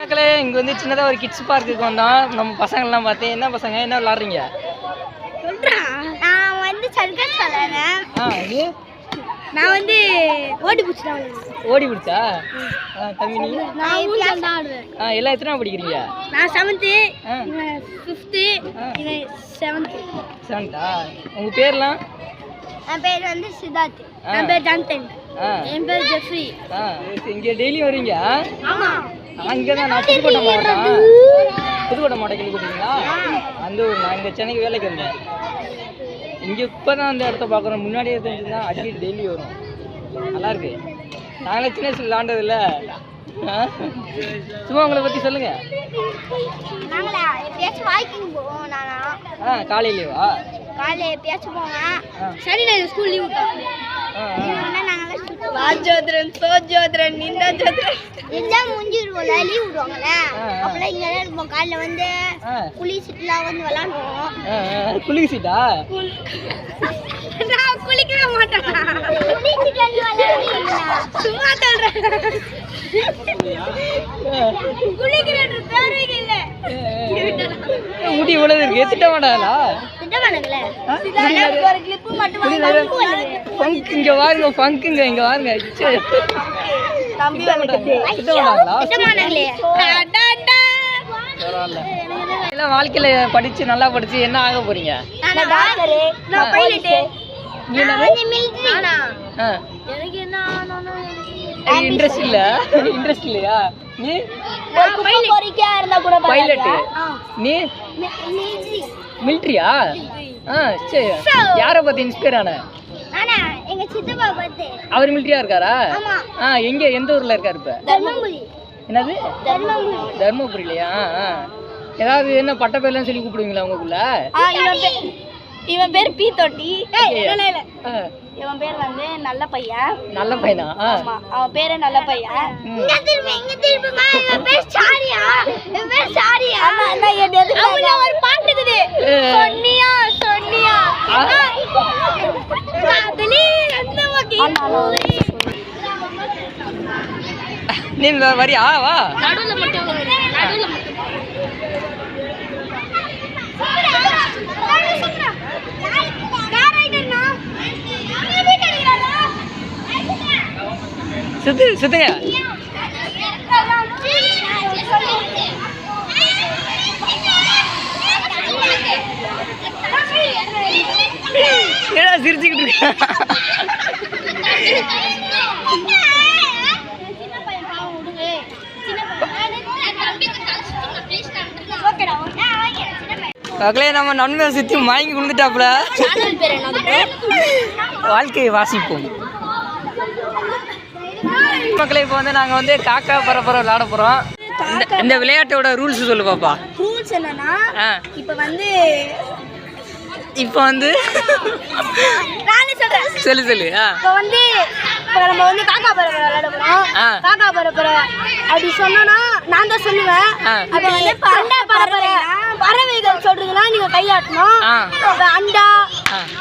மக்களே இங்கே வந்து சின்னதாக ஒரு கிட்ஸ் பார்க்குக்கு வந்தோம். நம்ம பசங்கள்லாம் பார்த்தேன் என்ன பசங்க என்ன விளாட்றீங்க? நான் வந்து சர்க்கஸ் ஆ நான் வந்து ஓடி பிடிச்சி ஓடி பிடிச்சா? ஆ தம்பி நீ? நான் ஊஞ்சல் தான் ஆடுவேன். ஆ எல்லாம் எத்தனை படிக்கிறீங்க? நான் செவன்த்து ஃபிஃப்த்து செவன்த்து செவன்த்தா உங்கள் பேர்லாம்? என் பேர் வந்து சித்தார்த். என் பேர் ஜான்சன் ஆ. என் பேர் ஜெஃப்ரி. ஆ இங்கே டெய்லி வரீங்க ஆமாம் அங்கே தான் நான் புதுக்கோட்டை மாவட்டம். புதுக்கோட்டை மாவட்டம் கேள்விப்பட்டீங்களா அந்த ஊர் நான் இங்கே சென்னைக்கு வேலைக்கு வந்தேன். இங்கே இப்போ தான் அந்த இடத்த பார்க்குறோம். முன்னாடியே தெரிஞ்சுருந்தா அடிக்கடி டெய்லி வரும். நல்லா இருக்கு. நாங்களே சின்ன வயசுல விளாண்டதில்ல. சும்மா உங்களை பற்றி சொல்லுங்க. நாங்களா? எப்பயாச்சும் வாக்கிங் போவோம் நானா. ஆ காலையிலேவா? காலையில் எப்பயாச்சும் போவேன். சரி நான் ஸ்கூல் லீவ். வாஜோத்ரன் சோஜோத்ரன் நிந்தா ஜோத்ரன் எல்லாம் முடிஞ்சிருவோம்ல லீவ் விடுவாங்கல்ல. அப்பெல்லாம் இங்கே இருப்போம். காலைல வந்து ஆ. குளிச்சுட்டுலாம் வந்து விளாடுவோம். குளிக்க சீட்டா? நான் குளிக்கவே மாட்டேன். குளிச்சுட்டு வந்து விளையாடுறீங்களா சும்மா சொல்றேன். குளிக்கிறது தேவையே இல்ல முடி இவ்வளவு இருக்கு. திட்ட மாட்டாங்களா ஃபங்க் இங்க பாருங்க ஃபங்க்குங்க இங்க பாருங்க ச்சே. தம்பி எல்லாம் வாழ்க்கையில படிச்சு நல்லா படிச்சு என்ன ஆக போறீங்க? நான்? டாக்டர் நான் பைலட் நீ என்னது? நானா? ஆ. எனக்கு என்ன ஆனாலும் இன்ட்ரெஸ்ட் இல்ல. இன்ட்ரெஸ்ட் இல்லையா? நீ? பைலட் நீ? மிலிட்ரியா ஆ சரி. யாரை பத்தி இன்ஸ்பயர் ஆன? பார்த்து. அவர் மிலிட்ரியா இருக்காரா? ஆ எங்க எந்த ஊர்ல இருக்காரு இப்ப? தர்மபுரி. என்னது? தர்மபுரி. தர்மபுரிலையா. ஏதாவது என்ன பட்ட பேர்லாம் சொல்லி கூப்பிடுவீங்களா உங்களுக்குள்ள? இவன் பேர் பி தொட்டி இவன் பேர் வந்து நல்ல பையன். நல்ல பையனா? அவன் பேரே நல்ல பையன். இங்க திரும்ப இங்க திரும்பமா இவன் பேர் சாரியா. பேர் சாரியா. அண்ணா என்ன இருக்குது. சொன்னியா சொன்னியா. காதலி நீ வரியா? வா. நடுவுல மட்டும் நடுவுல மட்டும் சுத்து சுத்துங்க. ஏடா சிரிச்சுக்கிட்டு இருக்க? மக்களே நம்ம நண்பன் சுத்தி மயங்கி கொடுத்துட்டாப்புல? வாழ்க்கையை வாசிப்போம். மக்களே இப்போ வந்து நாங்கள் வந்து காக்கா பரப்புற விளையாட போகிறோம் இந்த விளையாட்டோட ரூல்ஸ் சொல்லு பாப்பா. ரூல்ஸ் என்னன்னா ஆ. இப்ப வந்து இப்போ வந்து நானே சொல்றேன். சொல்லு சொல்லு இப்ப வந்து இப்ப நம்ம வந்து காக்கா பரப்புற விளையாட போறோம். ஆ. காக்கா பரப்புற அப்படி சொன்னோம்னா நான் தான் சொல்லுவேன். அப்ப வந்து இப்ப அண்டா பரப்புற பறவைகள் சொல்றதுன்னா நீங்க கையாட்டணும். அண்டா.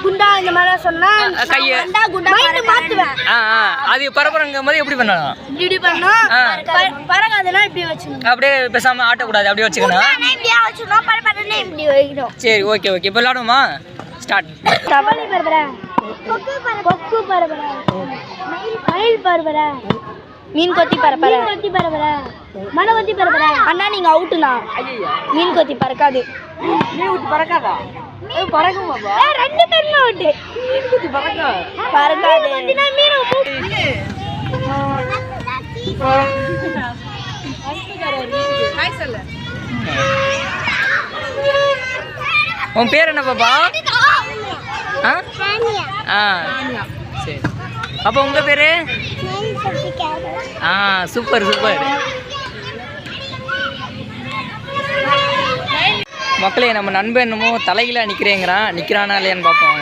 குண்டா இந்த மாதிரி சொன்னா கைய. அண்டா குண்டா மாத்துவேன். அது பரப்புறங்கும் போது எப்படி பண்ணணும்? இப்படி இப்படி அப்படியே பேசாமல் ஆட்டக்கூடாது அப்படியே வச்சுக்கணும். சரி ஓகே ஓகே இப்போ விளாடுவோமா? ஸ்டார்ட் தவளை பரபர கொக்கு பரபர மயில் பரபர மீன் கொத்தி பரப்பர மீன் கொத்தி பரபர மலை கொத்தி அண்ணா நீங்க அவுட்டுனா மீன் கொத்தி பறக்காது. மீன் பறக்காதா? பறக்கும் பாப்பா ரெண்டு பேருமே அவுட்டு. மீன் ஊற்றி பறக்கா? பறக்காது. மீன் உன் பேர் என்ன பாப்பா? ஆ? ஆ. சரி. அப்போ உங்கள் பேர்? ஆ சூப்பர் சூப்பர் மக்களே நம்ம நண்பன் என்னமோ தலையில நிற்கிறேங்கிறான் நிற்கிறானா இல்லையான்னு பார்ப்போம்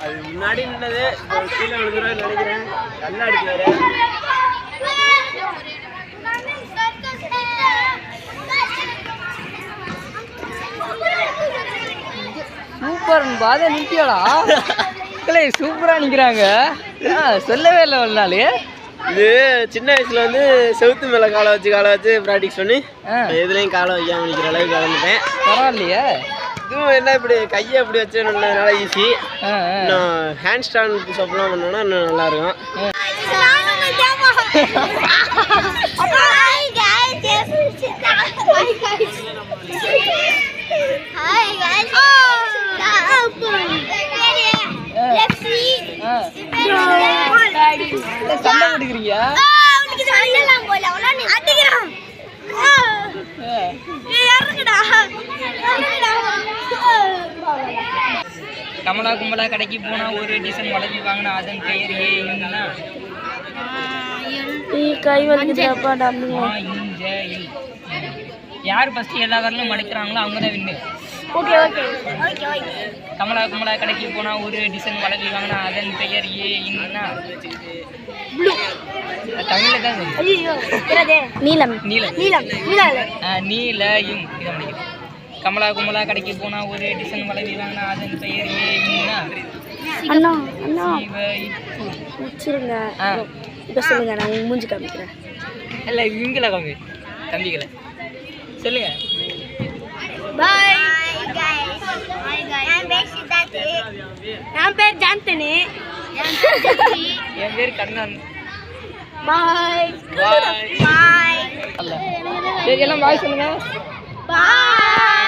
அது முன்னாடி நின்னது கீழே விழுந்துடும் நினைக்கிறேன். நல்லா அடிக்கிறாரு சூப்பர் பாத நிற்கியாடா மக்களே சூப்பராக நிற்கிறாங்க சொல்லவே இல்லை ஒரு நாள். இது சின்ன வயசுல வந்து செவுத்து மேல காலை வச்சு காலை வச்சு ப்ராக்டிஸ் பண்ணி எதுலையும் காலை வைக்காம நிற்கிற அளவுக்கு வளர்ந்துட்டேன். பரவாயில்லையே. இதுவும் என்ன இப்படி கையை அப்படி வச்சு நல்ல ஈஸி இன்னும் ஹேண்ட் ஸ்டாண்ட் புஷ்அப்லாம் பண்ணோன்னா இன்னும் நல்லா சண்டை கொடுக்குறீங்க கமலா கும்பலா கடைக்கு போனா ஒரு டிசைன் வளைஞ்சி வாங்கினா அதன் பெயர் ஏ என்னன்னா கை வலிக்குதுப்பா டம்மி. ஆ, இஞ்ச, இல். யார் ஃபர்ஸ்ட் எல்லா வரலும் மடிக்கிறாங்களோ அவங்க தான் வின்னு ஓகே ஓகே. கமலா குமலா கடைக்கு போனா ஒரு டிசைன் வளைவி வாங்கினா அதன் பெயர் ஏ என்னன்னா தமிழ்ல தான் சொல்லு. ஐயோ நீலம். நீலம் நீலம் நீலயும் இதை முடிக்கும் கமலா குமலா கடைக்கு போனா ஒரு டிசைன் வளைவி வாங்கினா அதன் பெயர் அண்ணா அண்ணா. வச்சிருங்க. இப்போ சொல்லுங்க நான் மூஞ்சி காமிக்கிறேன். இல்லை இவங்கள கம்மி தம்பிகளை. சொல்லுங்க. பாய் என் பேர் ஜாந்தனி என் பேர் கண்ணன். பாய் பாய் சரி எல்லாம் பாய் சொல்லுங்க பாய்